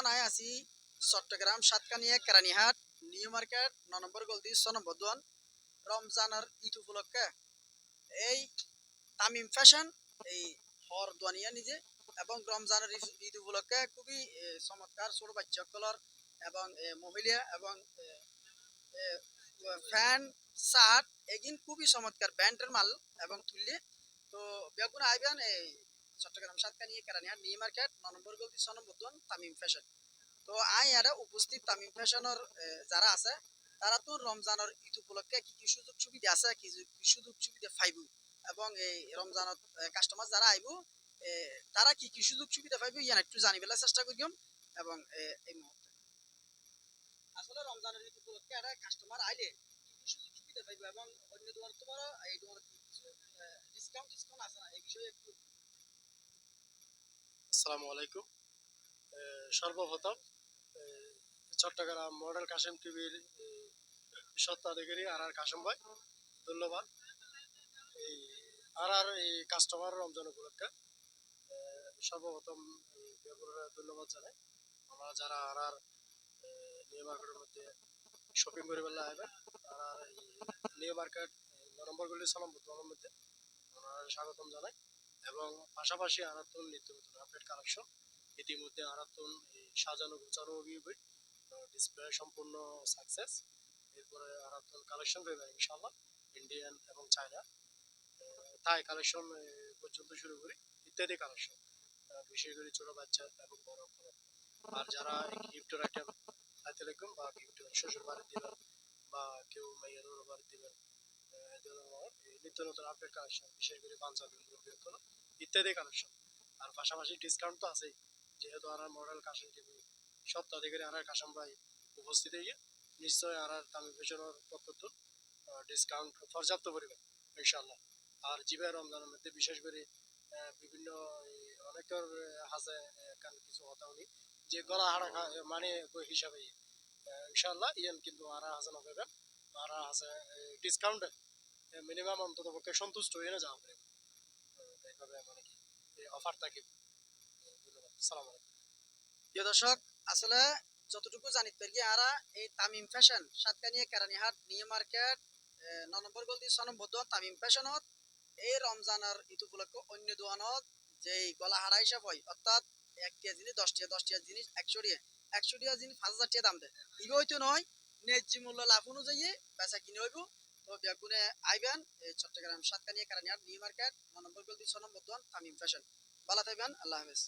এখন আই আছি চট্টগ্রাম সাতকানিয়া কেরানীহাট, নিউ মার্কেট, ন নম্বর গলদি, ছ নম্বর দোয়ান রমজানের ঈদ উপলক্ষে। এই তামিম ফ্যাশন এই হর দোয়ানিয়া নিজে এবং রমজানের ঈদ- উপলক্ষে খুবই চমৎকার ছোট বাচ্চাসকলের এবং মহিলা এবং ফ্যান শার্ট এগিন খুবই চমৎকার, ব্যান্ডের মাল এবং তুললে। তো বেগুন আইবেন, এই চট্টগ্রাম, সাতকানিয়া, কেরানীহাট নিউ মার্কেট ন নম্বর গলদি ছ নম্বর দোয়ান তামিম ফ্যাশন তো আই আরে উপস্থিত তামিম ফ্যাশনের যারা আছে, তারা তো রমজানের ঈদ উপলক্ষে কি কি সুযোগ সুবিধা আছে, কি কি সুযোগ সুবিধা পাইব? এবং এই রমজানত কাস্টমার যারা আইব তারা কি কি সুযোগ সুবিধা পাইব, ইয়ান একটু জানিবেলা চেষ্টা করিম, এবং এই মুহূর্তে। আসলে রমজানের ঈদ উপলক্ষে একটা কাস্টমার আইলে কি সুযোগ সুবিধা পাইব, এবং অন্য দোকান তোমার এই দোকানে কিছু ডিসকাউন্ট ডিসকাউন্ট আছে না, এই বিষয়ে একটু আসসালামু আলাইকুম। সর্বপ্রথম চট্টগ্রাম মডেল কাশেম টিভির সত্ত্বাধিকারী আর আর কাশেম ভাই, ধন্যবাদ। এই আর আর এই কাস্টমার রমজান উপলক্ষে সর্বপ্রথম ধন্যবাদ জানাই। আমরা যারা আর আর নিউ মার্কেটের মধ্যে শপিং করে বেলা আইবেন আর আর নিউ মার্কেট নম্বরগুলি সালাম বুদ্ধমানের মধ্যে আমরা স্বাগতম জানাই। এবং পাশাপাশি আরাতন নিত্য নতুন আপডেট কালেকশন ইতিমধ্যে আরাতন সাজানো গোছানো অভিযোগ ডিসপ্লে সম্পূর্ণ সাকসেস এরপরে আরাতন কালেকশন পেবেন ইনশাল্লাহ ইন্ডিয়ান এবং চায়না তাই কালেকশন পর্যন্ত শুরু করি, ইত্যাদি কালেকশন বিশেষ করে ছোট বাচ্চা এবং বড়। আর যারা গিফটের আইটেম হাতে লিখুন বা গিফট শ্বশুর বাড়ি দিবেন বা কেউ মেয়ের বাড়ি দিবেন আহ, এই ধরনের এই নিত্য নতুন আপডেট কালেকশন বিশেষ করে পাঞ্জাবি বৃহত্তর ইত্যাদি কালেকশন আর পাশাপাশি ডিসকাউন্ট তো আছেই। যেহেতু আর মডেল কাশন টিভি সত্ত্বাধিকারী আর কাশম ভাই উপস্থিত হয়ে নিশ্চয় আর তামিল ফ্যাশনের পক্ষ ডিসকাউন্ট পর্যাপ্ত পরিমাণ ইনশাল্লাহ আর জিবে রমজানের মধ্যে বিশেষ করে বিভিন্ন অনেকের হাজে কান কিছু কথা উনি যে গলা খা- মানে হিসাবে ইনশাল্লাহ ইয়ান কিন্তু আর হাজে না পাবেন আর হাজে ডিসকাউন্টে মিনিমাম অন্তত পক্ষে সন্তুষ্ট হয়ে না যাওয়া পারে এইভাবে মানে কি অফার থাকে সালাম আলাইকুম। দর্শক, আসলে যতটুকু জানিত পারি আরা, এই Tamim fashion Satkania, Keranihat, new market ন নম্বর গলদি ছ নম্বর দোয়ান তামিম ফ্যাশনত এই রমজানের ঈদ উপলক্ষে অন্য দোয়ানত যে গলা হারা হিসাব হয় অর্থাৎ এক একটিয়া জিনিস দশটিয়া দশটিয়া জিনিস, একশো টিয়া একশো টিয়া জিনিস, পাঁচ হাজার টিয়া দাম দেয়। ইবে হয়তো নয়, ন্যায্য মূল্য লাভ অনুযায়ী বেচা কিনে হইব তো ব্যাগুনে আইবেন এই চট্টগ্রাম সাতকানিয়া কেরানীহাট নিউ মার্কেট নম্বর গলদি ছ নম্বর দোয়ান, তামিম ফ্যাশন। ভালো থাকবেন, আল্লাহ হাফেজ।